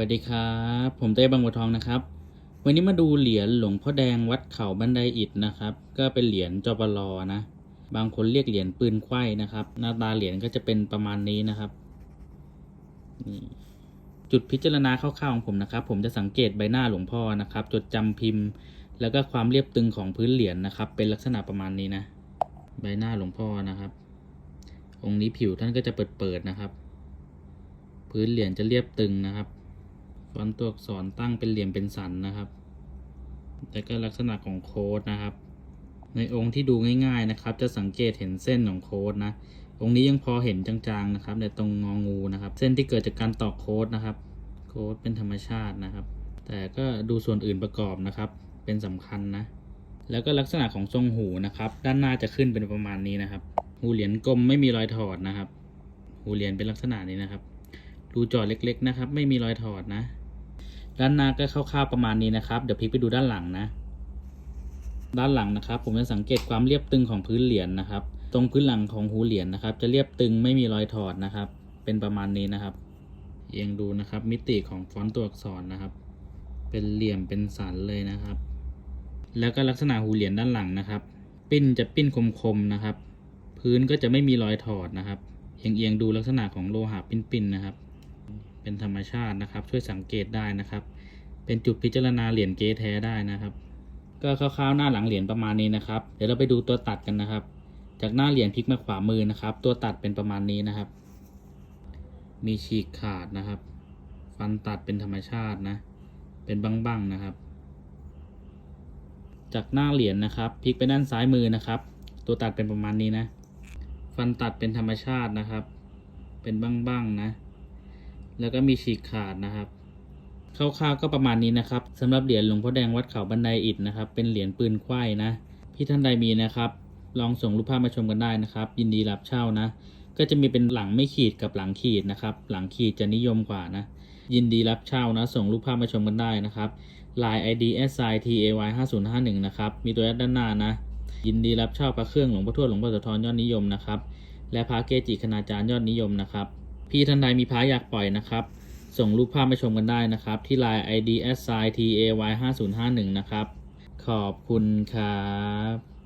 วัสดีครับ ผมเต้บางบัวทองนะครับ วันนี้มาดูเหรียญหลวงพ่อแดงวัดเขาบันไดอิฐนะครับ ก็เป็นเหรียญจปลอนะ บางคนเรียกเหรียญปืนไขว้นะครับ หน้าตาเหรียญก็จะเป็นประมาณนี้นะครับนี่จุดพิจารณาคร่าวๆของผมนะครับ ผมจะสังเกตใบหน้าหลวงพ่อนะครับ จดจำพิมพ์ แล้วก็ความเรียบตึงของพื้นเหรียญนะครับ เป็นลักษณะประมาณนี้นะ ใบหน้าหลวงพ่อนะครับ องค์นี้ผิวท่านก็จะเปิดๆนะครับ พื้นเหรียญจะเรียบตึงนะครับ อนต์ตัวอักษรตั้งเป็นเหลี่ยมเป็นสันนะครับแล้วก็ลักษณะของโค้ดนะครับ ในองค์ที่ดูง่ายๆนะครับ จะสังเกตเห็นเส้นของโค้ดนะ องค์นี้ยังพอเห็นจางๆนะครับในตรงงองูนะครับ เส้นที่เกิดจากการตอกโค้ดนะครับ โค้ดเป็นธรรมชาตินะครับ แต่ก็ดูส่วนอื่นประกอบนะครับ เป็นสำคัญนะ แล้วก็ลักษณะของทรงหูนะครับ ด้านหน้าจะขึ้นเป็นประมาณนี้นะครับ หูเหรียญกลมไม่มีรอยถอดนะครับ หูเหรียญเป็นลักษณะนี้นะครับรูจอดเล็กๆนะครับ ไม่มีรอยถอดนะ ด้านหน้าก็คร่าวๆประมาณนี้นะครับ เดี๋ยวพลิกไปดูด้านหลังนะ ด้านหลังนะครับ ผมจะสังเกตความเรียบตึงของพื้นเหรียญนะครับ ตรงพื้นหลังของหูเหรียญนะครับ จะเรียบตึงไม่มีรอยถอดนะครับ เป็นประมาณนี้นะครับเอียงดูนะครับ มิติของฟอนต์ตัวอักษรนะครับ เป็นเหลี่ยมเป็นสันเลยนะครับ แล้วก็ลักษณะหูเหรียญด้านหลังนะครับ ปิ้นจะปิ้นคมๆนะครับ พื้นก็จะไม่มีรอยถอดนะครับเอียงๆดูลักษณะของโลหะปิ้นๆนะครับ เป็นธรรมชาตินะครับ ช่วยสังเกตได้นะครับ เป็นจุดพิจารณาเหรียญเกแท้ได้นะครับ ก็คร่าวๆหน้าหลังเหรียญประมาณนี้นะครับ เดี๋ยวเราไปดูตัวตัดกันนะครับ จากหน้าเหรียญพลิกมาขวามือนะครับ ตัวตัดเป็นประมาณนี้นะครับ มีฉีกขาดนะครับ ฟันตัดเป็นธรรมชาตินะ เป็นบังๆนะครับ จากหน้าเหรียญนะครับพลิกไปด้านซ้ายมือนะครับ ตัวตัดเป็นประมาณนี้นะ ฟันตัดเป็นธรรมชาตินะครับ เป็นบ้างๆนะ แล้วก็มีฉีกขาดนะครับคร่าวๆก็ประมาณนี้นะครับสำหรับเหรียญหลวงพ่อแดงวัดเขาบันไดอิฐนะครับ เป็นเหรียญปืนไขว้นะพี่ท่านใดมีนะครับ ลองส่งรูปภาพมาชมกันได้นะครับ ยินดีรับเช่านะ ก็จะมีเป็นหลังไม่ขีดกับหลังขีดนะครับ หลังขีดจะนิยมกว่านะ ยินดีรับเช่านะ ส่งรูปภาพมาชมกันได้นะครับ Line ID s i t a y 5 0 5 1นะครับมีตัวแอดด้านหน้านะ ยินดีรับเช่าพระเครื่องหลวงพ่อทวดหลวงพ่อโสธรยอดนิยมนะครับและพระเกจิคณาจารย์ยอดนิยมนะครับ พี่ท่านใดมีพระอยากปล่อยนะครับ ส่งรูปภาพมาชมกันได้นะครับ ที่ Line ID s i t a y 5 0 5 1นะครับ ขอบคุณครับ